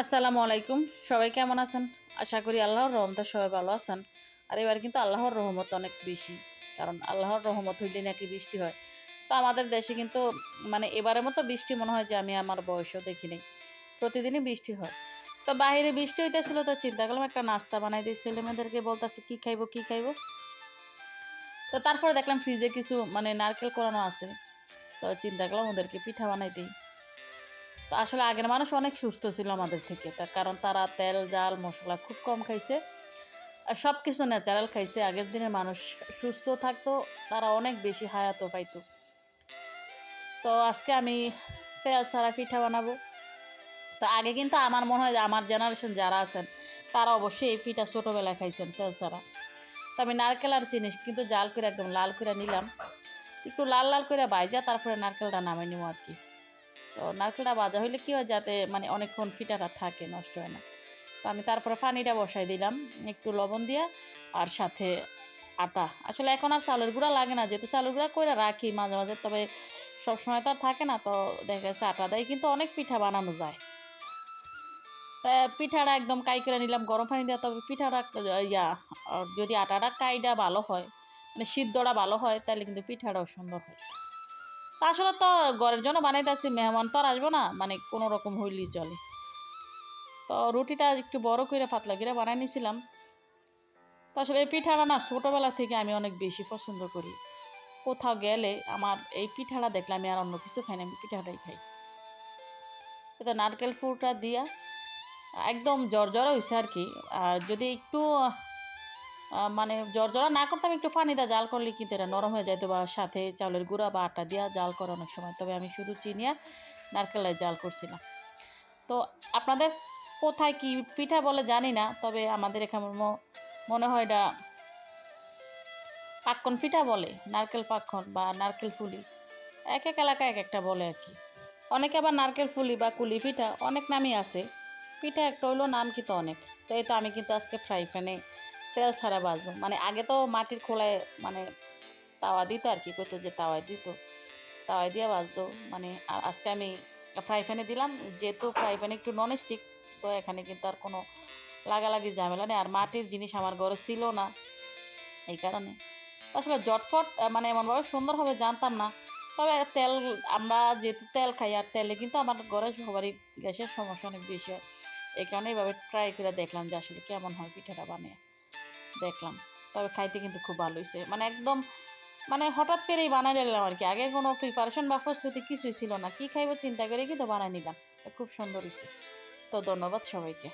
আসসালামু আলাইকুম। সবাই কেমন আছেন? আশা করি আল্লাহর রহমতে সবাই ভালো আছেন। আর এবার কিন্তু আল্লাহর রহমত অনেক বেশি, কারণ আল্লাহর রহমত হইলে নাকি বৃষ্টি হয়। তো আমাদের দেশে কিন্তু মানে এবারের মতো বৃষ্টি মনে হয় যে আমি আমার বয়সও দেখি নাই। প্রতিদিনই বৃষ্টি হয়। তো বাইরে বৃষ্টি হইতেছিল তো চিন্তা করলাম একটা নাস্তা বানাই দিই ছেলে মেয়েদেরকে বলতেছে, কী খাইবো কী খাইবো? তো তারপরে দেখলাম ফ্রিজে কিছু মানে নারকেল করানো আছে। তো চিন্তা করলাম ওদেরকে পিঠা বানাই দিই। তো আসলে আগের মানুষ অনেক সুস্থ ছিল আমাদের থেকে। তার কারণ তারা তেল, জাল, মশলা খুব কম খাইছে। আর সব কিছু ন্যাচারাল খাইছে। আগের দিনের মানুষ সুস্থ থাকতো, তারা অনেক বেশি হায়াতও পাইতো। তো আজকে আমি তেল ছাড়া পিঠা বানাবো। তো আগে কিন্তু আমার মনে হয় যে আমার জেনারেশন যারা আছেন, তারা অবশ্যই এই পিঠা ছোটোবেলায় খাইছেন তেল ছাড়া। তো আমি নারকেল আর চিনি কিন্তু জাল করে একদম লাল করে নিলাম। একটু লাল লাল করে বাইজা তারপরে নারকেলটা নামাই নিব আর কি। তো নারকেলটা ভাজা হইলে কী হয় যাতে মানে অনেকক্ষণ ফিটাটা থাকে, নষ্ট হয় না। তো আমি তারপরে পানিটা বসাই দিলাম, একটু লবণ দিয়া আর সাথে আটা। আসলে এখন আর চালের গুঁড়া লাগে না, যেহেতু চালের গুঁড়া করে রাখি মাঝে মাঝে, তবে সব সময় তো আর থাকে না, তো দেখা যাচ্ছে আটা দেয়, কিন্তু অনেক পিঠা বানানো যায়। তা পিঠাটা একদম কাই করে নিলাম, গরম পানি দেওয়া তবে পিঠাটা ইয়া, যদি আটাটা কাইটা ভালো হয় মানে সিদ্ধটা ভালো হয়, তাহলে কিন্তু পিঠাটাও সুন্দর হয়। আসলে তো ঘরের জন্য বানাইতেছি মেহমান, তো আর আসব না। মানে কোনো রকম হইলেই চলে। তো রুটিটা একটু বড় করে পাতলা করে বানাই নিয়েছিলাম তো আসলে এই পিঠাটা না ছোটোবেলা থেকে আমি অনেক বেশি পছন্দ করি। কোথাও গেলে আমার এই পিঠাটা দেখলে আমি আর অন্য কিছু খাই না, আমি পিঠাটাই খাই। তো নারকেল ফুলটা দিয়া একদম জ্বর জর্জরা হয়েছে আর কি। আর যদি একটু মানে জর্জরা না করতাম, একটু পানি দা জাল করলে কিন্তু এটা নরম হয়ে যেত বা সাথে চাউলের গুঁড়া বা আটা দিয়া জাল করে অনেক সময়। তবে আমি শুধু চিনি আর নারকেলের জাল করছিলাম। তো আপনাদের কোথায় কি পিঠা বলে জানি না, তবে আমাদের এখানে মনে হয় এটা পাক্কন পিঠা বলে, নারকেল পাক্কন বা নারকেল ফুলি। এক এক এলাকায় এক একটা বলে আর কি। অনেকে আবার নারকেল ফুলি বা কুলি পিঠা, অনেক নামই আছে। পিঠা একটা হইল নাম কিন্তু অনেক। তো এই তো আমি কিন্তু আজকে ফ্রাই প্যানে তেল ছাড়া বাজবো মানে আগে তো মাটির খোলায় মানে তাওয়া দিত আর কি করতো যে তাওয়ায় দিত। তাওয়ায় দিয়ে বাজতো মানে আজকে আমি ফ্রাই প্যানে দিলাম। যেহেতু ফ্রাই প্যানে একটু নন স্টিক তো এখানে কিন্তু আর কোনো লাগালাগির ঝামেলা নেই। আর মাটির জিনিস আমার ঘরে ছিল না এই কারণে। আসলে জটফট মানে এমনভাবে সুন্দর হবে জানতাম না। তবে তেল, আমরা যেহেতু তেল খাই, আর তেলে কিন্তু আমার ঘরে সবারই গ্যাসের সমস্যা অনেক বেশি হয়। এই কারণে এইভাবে ট্রাই করে দেখলাম যে আসলে কেমন হয় পিঠাটা বানিয়ে। দেখলাম। তবে খাইতে কিন্তু খুব ভালো হয়েছে মানে একদম মানে হঠাৎ করেই বানাই নিলাম আর কি আগে কোনো প্রিপারেশন বা প্রস্তুতি কিছুই ছিল না। কি খাইবো চিন্তা করে কিন্তু বানাই নিলাম। খুব সুন্দর হয়েছে তো ধন্যবাদ সবাইকে।